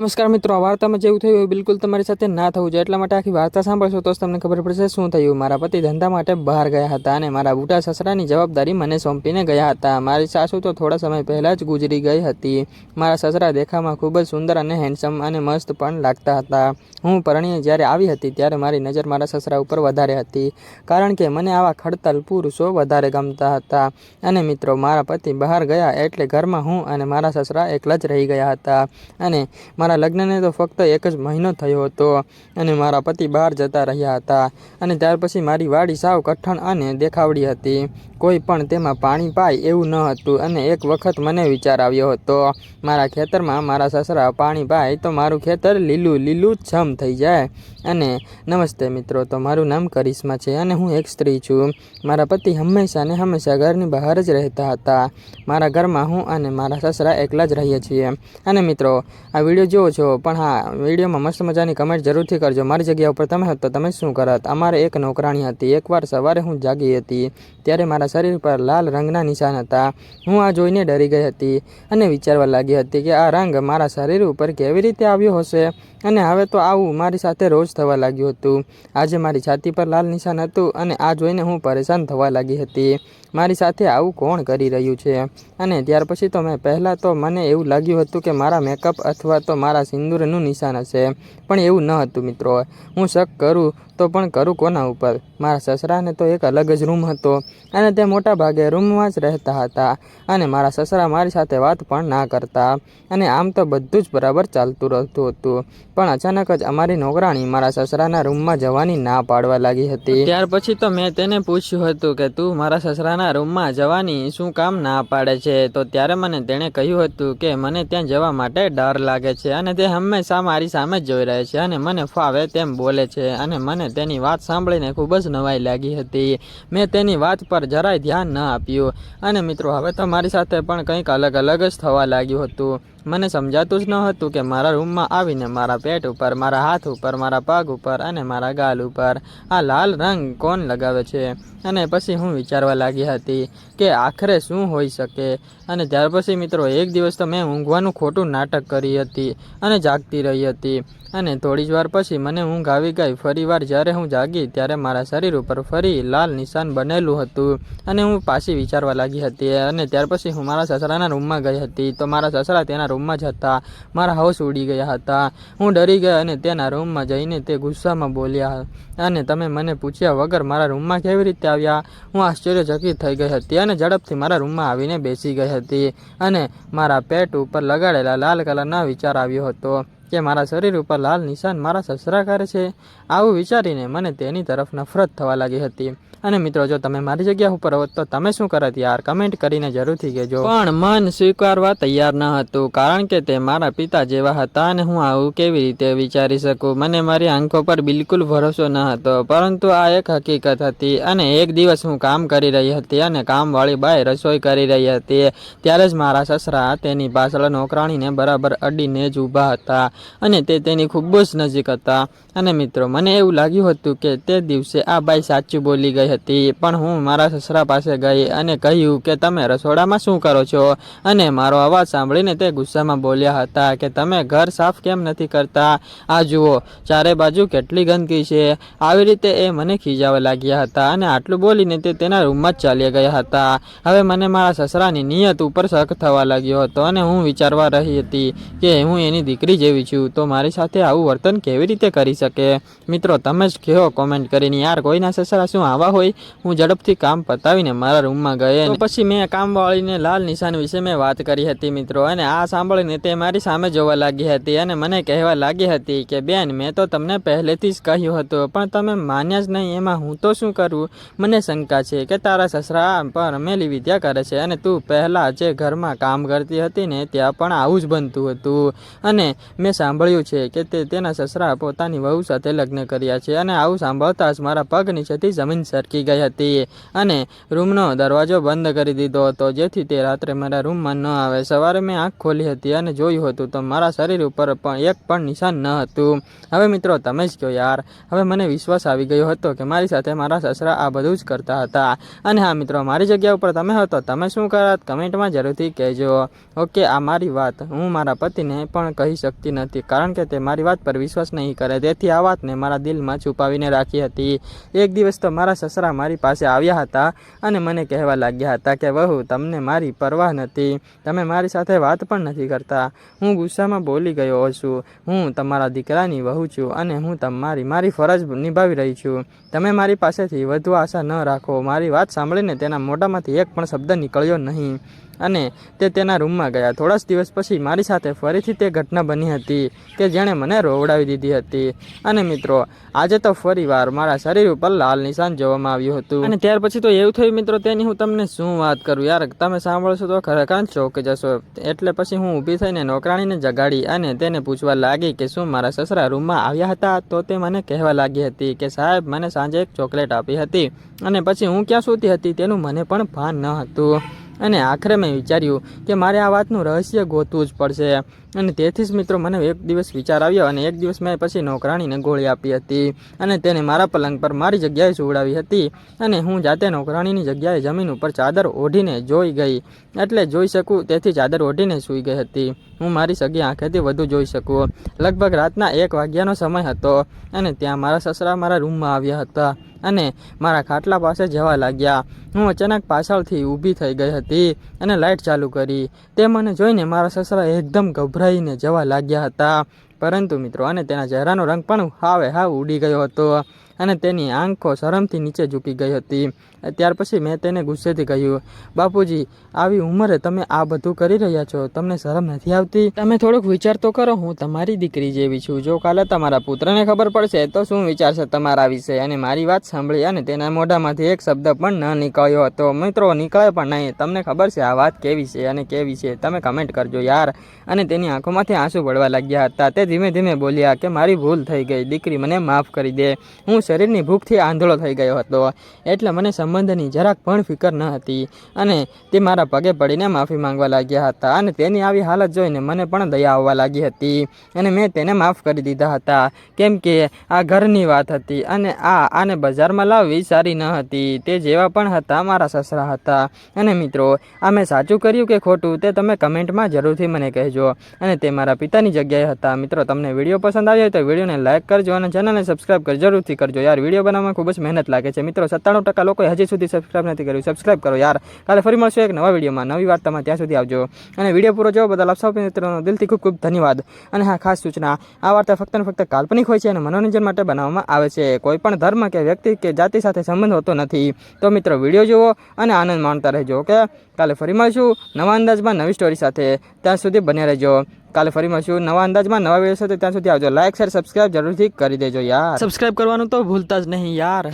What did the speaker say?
નમસ્કાર મિત્રો, આ વાર્તામાં જેવું થયું એવું બિલકુલ તમારી સાથે ના થવું જોઈએ. એટલા માટે આખી વાર્તા સાંભળશો તો જ તમને ખબર પડશે શું થયું. મારા પતિ ધંધા માટે બહાર ગયા હતા અને મારા બુટા સસરાની જવાબદારી મને સોંપીને ગયા હતા. મારી સાસુ તો થોડા સમય પહેલાં જ ગુજરી ગઈ હતી. મારા સસરા દેખામાં ખૂબ જ સુંદર અને હેન્ડસમ અને મસ્ત પણ લાગતા હતા. હું પરણીએ જ્યારે આવી હતી ત્યારે મારી નજર મારા સસરા ઉપર વધારે હતી. કારણ કે મને આવા ખડતલ પુરુષો વધારે ગમતા હતા. અને મિત્રો, મારા પતિ બહાર ગયા એટલે ઘરમાં હું અને મારા સસરા એકલા જ રહી ગયા હતા. અને મારા લગ્નને તો ફક્ત એક જ મહિનો થયો હતો અને મારા પતિ બહાર જતા રહ્યા હતા અને ત્યાર પછી મારી વાડી સાવ કઠણ અને દેખાવડી હતી. કોઈ પણ તેમાં પાણી પાય એવું ન હતું અને એક વખત મને વિચાર આવ્યો હતો, મારા ખેતરમાં મારા સસરા પાણી પાય તો મારું ખેતર લીલું લીલું છમ થઈ જાય. અને, નમસ્તે મિત્રો, તો મારું નામ કરિશ્મા છે અને હું એક સ્ત્રી છું. મારા પતિ હંમેશા ને હંમેશા ઘરની બહાર જ રહેતા હતા. મારા ઘરમાં હું અને મારા સસરા એકલા જ રહીએ છીએ. અને મિત્રો, આ વીડિયો જુઓ છો, પણ હા, વિડીયોમાં મસ્ત મજાની કમેન્ટ જરૂરથી કરજો. મારી જગ્યા ઉપર તમે હોત તો તમે શું કરત? અમારે એક નોકરાણી હતી. એકવાર સવારે હું જાગી હતી, ત્યારે મારા શરીર પર લાલ રંગના નિશાન હતા. હું આ જોઈને ડરી ગઈ હતી અને વિચારવા લાગી હતી કે આ રંગ મારા શરીર ઉપર કેવી રીતે આવ્યો હશે? અને હવે તો આવું મારી સાથે રોજ થવા લાગ્યું હતું. આજે મારી છાતી પર લાલ નિશાન હતું અને આ જોઈને હું પરેશાન થવા લાગી હતી. મારી સાથે આવું કોણ કરી રહ્યું છે? અને ત્યાર પછી તો મેં પહેલાં તો મને એવું લાગ્યું હતું કે મારા મેકઅપ અથવા તો મારા સિંદૂરનું નિશાન હશે. પણ એવું ન હતું, મિત્રો. હું શક કરું તો પણ કરું કોના ઉપર? મારા સસરાને તો એક અલગ જ રૂમ હતો અને તે મોટા ભાગે રૂમમાં જ રહેતા હતા અને મારા સસરા મારી સાથે વાત પણ ના કરતા અને આમ તો બધું જ બરાબર ચાલતું રહેતું હતું. પણ અચાનક જ અમારી નોકરાણી મારા સસરાના રૂમમાં જવાની ના પાડવા લાગી હતી. ત્યાર પછી તો મેં તેને પૂછ્યું હતું કે, તું મારા સસરાના રૂમમાં જવાની શું કામ ના પાડે છે? તો ત્યારે મને તેણે કહ્યું હતું કે, મને ત્યાં જવા માટે ડર લાગે છે અને તે હંમેશા મારી સામે જ જોઈ રહે છે અને મને ફાવે તેમ બોલે છે અને મને તેની વાત સાંભળીને ખૂબ જ નવાઈ લાગી હતી. મેં તેની વાત પર જરાય ધ્યાન ન આપ્યું. અને મિત્રો, હવે તો મારી સાથે પણ કંઈક અલગ અલગ જ થવા લાગ્યું હતું. મને સમજાતું જ ન હતું કે મારા રૂમમાં આવીને મારા પેટ ઉપર, મારા હાથ ઉપર, મારા પગ ઉપર અને મારા ગાલ ઉપર આ લાલ રંગ કોણ લગાવે છે? અને પછી હું વિચારવા લાગી હતી કે આખરે શું હોઈ શકે? અને ત્યાર પછી મિત્રો, એક દિવસ તો મેં ઊંઘવાનું ખોટું નાટક કરી હતી અને જાગતી રહી હતી. અને થોડી જ વાર પછી મને ઊંઘ આવી ગઈ. ફરીવાર જ્યારે હું જાગી ત્યારે મારા શરીર ઉપર ફરી લાલ નિશાન બનેલું હતું અને હું પાછી વિચારવા લાગી હતી. અને ત્યાર પછી હું મારા સસરાના રૂમમાં ગઈ હતી. તો મારા સસરા તેના રૂમમાં જ હતા. મારા હાઉસ ઉડી ગયા હતા. હું ડરી ગયા અને તેના રૂમમાં જઈને તે ગુસ્સામાં બોલ્યા, અને તમે મને પૂછ્યા વગર મારા રૂમમાં કેવી રીતે આવ્યા? હું આશ્ચર્યચકિત થઈ ગઈ હતી અને ઝડપથી મારા રૂમમાં આવીને બેસી ગઈ હતી. અને મારા પેટ ઉપર લગાડેલા લાલ કલરના વિચાર આવ્યો હતો કે મારા શરીર ઉપર લાલ નિશાન મારા સસરા કરે છે. આવું વિચારીને મને તેની તરફ નફરત થવા લાગી હતી. અને મિત્રો, જો તમે મારી જગ્યા ઉપર હોત તો તમે શું કરત યાર? કમેન્ટ કરીને જરૂરથી કહેજો. પણ મન સ્વીકારવા તૈયાર ન હતું, કારણ કે તે મારા પિતા જેવા હતા અને હું આવું કેવી રીતે વિચારી શકું? મને મારી આંખો પર બિલકુલ ભરોસો ન હતો, પરંતુ આ એક હકીકત હતી અને એક દિવસ હું કામ કરી રહી હતી અને કામવાળી બાઈ રસોઈ કરી રહી હતી. ત્યારે જ મારા સસરા તેની પાછળ નોકરાણીને બરાબર અડીને જ ઊભા હતા અને તે તેની ખૂબ જ નજીક હતા. અને મિત્રો, મને એવું લાગ્યું હતું કે તે દિવસે આ બાઈ સાચું બોલી ગઈ હતી, પણ હું મારા સસરા પાસે ગઈ અને કહ્યું કે તમે રસોડામાં શું કરો છો? અને મારો અવાજ સાંભળીને તે ગુસ્સામાં બોલ્યા હતા કે તમે ઘર સાફ કેમ નથી કરતા? આ જુઓ, ચારે બાજુ કેટલી ગંદકી છે. આવી રીતે એ મને ખીજાવા લાગ્યા હતા અને આટલું બોલીને તે તેના રૂમમાં જ ચાલ્યા ગયા હતા. હવે મને મારા સસરાની નિયત ઉપર શક થવા લાગ્યો હતો અને હું વિચારવા રહી હતી કે હું એની દીકરી જેવી છું, તો મારી સાથે આવું વર્તન કેવી રીતે કરી શકે? મિત્રો, તમે જ કહો કોમેન્ટ કરીને. યાર, કોઈના સસરા શું આવા હોય, હું ઝડપથી કામ પતાવીને મારા રૂમમાં તો પછી મેં કામવાળીને લાલ નિશાન વિશે મેં વાત કરી હતી મિત્રો અને આ સાંભળીને તે મારી સામે જોવા લાગી હતી અને મને કહેવા લાગી હતી કે, બેન, મેં તો તમને પહેલેથી જ કહ્યું હતું, પણ તમે માન્યા જ નહીં, એમાં હું તો શું કરું? મને શંકા છે કે તારા સસરા પર મેલી વિદ્યા કરે છે અને તું પહેલાં જે ઘરમાં કામ કરતી હતી ને ત્યાં પણ આવું જ બનતું હતું. અને મેં સાંભળ્યું છે કે તે તેના સસરા પોતાની વહુ સાથે લગ્ન કર્યા છે અને આવું સાંભળતા જ મારા પગ નીચેથી જમીન સર અટકી ગઈ હતી અને રૂમનો દરવાજો બંધ કરી દીધો હતો. જેથી તે રાત્રે મારા રૂમમાં ન આવે. સવારે મેં આંખ ખોલી હતી અને જોયું હતું તો મારા શરીર ઉપર પણ એક પણ નિશાન ન હતું. હવે મિત્રો, તમે જ કહો યાર. હવે મને વિશ્વાસ આવી ગયો હતો કે મારી સાથે મારા સસરા આ બધું જ કરતા હતા. અને હા મિત્રો, મારી જગ્યા ઉપર તમે હતો તમે શું કરાત કમેન્ટમાં જરૂરથી કહેજો. ઓકે, આ મારી વાત. હું મારા પતિને પણ કહી શકતી નથી કારણ કે તે મારી વાત પર વિશ્વાસ નહીં કરે. તેથી આ વાતને મારા દિલમાં છુપાવીને રાખી હતી. એક દિવસ તો મારા સસરા મારી પાસે આવ્યા હતા અને મને કહેવા લાગ્યા હતા કે, વહુ, તમને મારી પરવાહ નથી. તમે મારી સાથે વાત પણ નથી કરતા. હું ગુસ્સામાં બોલી ગયો છું. હું તમારા દીકરાની વહુ છું અને હું તમારી મારી ફરજ નિભાવી રહી છું. તમે મારી પાસેથી વધુ આશા ન રાખો. મારી વાત સાંભળીને તેના મોઢામાંથી એક પણ શબ્દ નીકળ્યો નહીં. અને તે તેના રૂમમાં ગયા. થોડા જ દિવસ પછી મારી સાથે ફરીથી તે ઘટના બની હતી કે જેણે મને રોવડાવી દીધી હતી. અને મિત્રો, આજે તો ફરીવાર મારા શરીર ઉપર લાલ નિશાન જોવામાં આવ્યું હતું. અને ત્યાર પછી તો એવું થયું મિત્રો, તેની હું તમને શું વાત કરું? યાર, તમે સાંભળશો તો ખરેખર ચોંકી જશો. એટલે પછી હું ઊભી થઈને નોકરાણીને જગાડી અને તેને પૂછવા લાગી કે શું મારા સસરા રૂમમાં આવ્યા હતા? તો તે મને કહેવા લાગી હતી કે સાહેબ, મને સાંજે એક ચોકલેટ આપી હતી. અને પછી હું ક્યાં સૂતી હતી તેનું મને પણ ભાન ન હતું. અને આખરે મેં વિચાર્યું કે મારે આ વાતનું રહસ્ય ગોતવું જ પડશે. અને તેથી જ મિત્રો મને એક દિવસ વિચાર આવ્યો અને એક દિવસ મેં પછી નોકરાણીને ગોળી આપી હતી અને તેને મારા પલંગ પર મારી જગ્યાએ સુવડાવી હતી અને હું જાતે નોકરાણીની જગ્યાએ જમીન ઉપર ચાદર ઓઢીને જોઈ ગઈ. એટલે જોઈ શકું તેથી ચાદર ઓઢીને સૂઈ ગઈ હતી. હું મારી સગી આંખેથી વધુ જોઈ શકું. લગભગ રાતના એક વાગ્યાનો સમય હતો અને ત્યાં મારા સસરા મારા રૂમમાં આવ્યા હતા. અને મારા ખાટલા પાસે જવા લાગ્યા. હું અચાનક પાછળથી ઊભી થઈ ગઈ હતી અને લાઇટ ચાલુ કરી. તે મને જોઈને મારા સસરા એકદમ ગભરાઈને જવા લાગ્યા હતા. પરંતુ મિત્રો, અને તેના ચહેરાનો રંગ પણ હાવે હાવ ઉડી ગયો હતો. અને તેની આંખો શરમથી નીચે ઝૂકી ગઈ હતી. ત્યાર પછી મેં તેને ગુસ્સેથી કહ્યું, બાપુજી, આવી ઉંમરે તમે આ બધું કરી રહ્યા છો, તમને શરમ નથી આવતી? તમે થોડુંક વિચાર તો કરો, હું તમારી દીકરી જેવી છું. જો કાલે તમારા પુત્રને ખબર પડશે, તો શું વિચારશે તમારા વિશે? અને મારી વાત સાંભળી અને તેના મોઢામાંથી એક શબ્દ પણ ન નીકળ્યો હતો. મિત્રો, નીકળે પણ નહીં. તમને ખબર છે આ વાત કેવી છે અને કેવી છે? તમે કમેન્ટ કરજો યાર. અને તેની આંખોમાંથી આંસુ પડવા લાગ્યા હતા. તે ધીમે ધીમે બોલ્યા કે, મારી ભૂલ થઈ ગઈ. દીકરી મને માફ કરી દે. હું શરીરની ભૂખથી આંધળો થઈ ગયો હતો. એટલે મને સંબંધની જરાક પણ ફિકર ન હતી. અને તે મારા પગે પડીને માફી માંગવા લાગ્યા હતા અને તેની આવી હાલત જોઈને મને પણ દયા આવવા લાગી હતી. અને મેં તેને માફ કરી દીધા હતા. કેમ કે આ ઘરની વાત હતી અને આ આને બજારમાં લાવવી સારી ન હતી. તે જેવા પણ હતા મારા સસરા હતા. અને મિત્રો, આ મેં સાચું કર્યું કે ખોટું તે તમે કમેન્ટમાં જરૂરથી મને કહેજો. અને તે મારા પિતાની જગ્યાએ હતા. મિત્રો, તમને વીડિયો પસંદ આવ્યો તો વિડીયોને લાઇક કરજો અને ચેનલને સબસ્ક્રાઇબ કરી જરૂરથી કરજો. યાર વીડિયો બનાવવામાં ખૂબ જ મહેનત લાગે છે. મિત્રો, સત્તાણું ટકા લોકોએ હજી સુધી સબસ્ક્રાઈબ નથી કર્યું. સબસ્ક્રાઈબ કરો યાર. કાલે ફરી મળશું એક નવા વિડીયોમાં નવી વાર્તામાં ત્યાં સુધી આવજો. અને વીડિયો પૂરો જોવા બદલ આપ મિત્રોનો દિલથી ખૂબ ખૂબ ધન્યવાદ. અને હા, ખાસ સૂચના. આ વાર્તા ફક્ત ને ફક્ત કાલ્પનિક હોય છે અને મનોરંજન માટે બનાવવામાં આવે છે. કોઈ પણ ધર્મ કે વ્યક્તિ કે જાતિ સાથે સંબંધ હોતો નથી. તો મિત્રો વીડિયો જુઓ અને આનંદ માણતા રહેજો ઓકે કાલે ફરી મળશું નવા અંદાજમાં નવી સ્ટોરી સાથે. ત્યાં સુધી બન્યા રહેજો. કાલે ફરી મળશું નવા અંદાજમાં નવા વીડિયો સાથે. ત્યાં સુધી આવજો. લાઇક શેર સબસ્ક્રાઇબ જરૂરથી કરી દેજો યાર. સબસ્ક્રાઇબ કરવાનું તો ભૂલતા જ નહીં યાર.